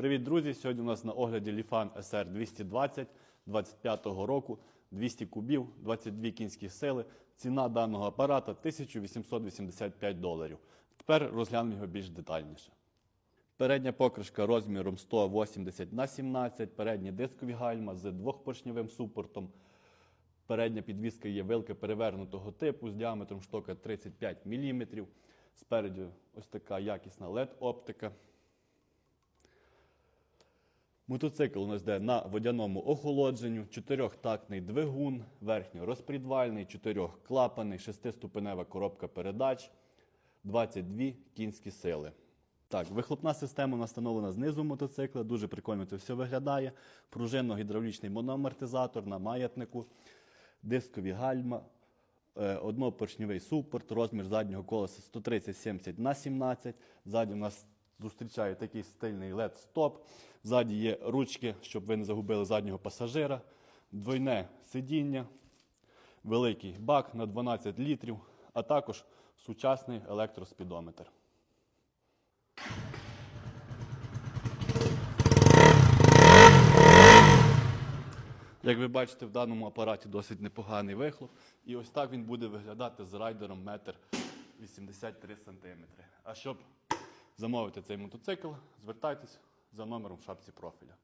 Привіт, друзі! Сьогодні у нас на огляді Ліфан SR 220 25-го року, 200 кубів, 22 кінські сили. Ціна даного апарата 1885 доларів. Тепер розглянемо його більш детальніше. Передня покришка розміром 180 на 17, передні дискові гальма з двохпоршневим супортом. Передня підвіска є вилка перевернутого типу з діаметром штока 35 мм. Спереду ось така якісна LED-оптика. Мотоцикл у нас йде на водяному охолодженню, чотирьохтактний двигун, верхньорозпредвальний, чотирьохклапаний, шестиступенева коробка передач, 22 кінські сили. Так, вихлопна система у нас встановлена знизу мотоцикла, дуже прикольно це все виглядає. Пружинно-гідравлічний моноамортизатор на маятнику, дискові гальма, е, однопоршневий супорт, розмір заднього колеса 130-70 на 17. Ззаді у нас зустрічає такий стильний LED-стоп. Ззаді є ручки, щоб ви не загубили заднього пасажира, двойне сидіння, великий бак на 12 літрів, а також сучасний електроспідометр. Як ви бачите, в даному апараті досить непоганий вихлоп. І ось так він буде виглядати з райдером 1,83 см. А щоб замовити цей мотоцикл, звертайтесь за номером в шапці профіля.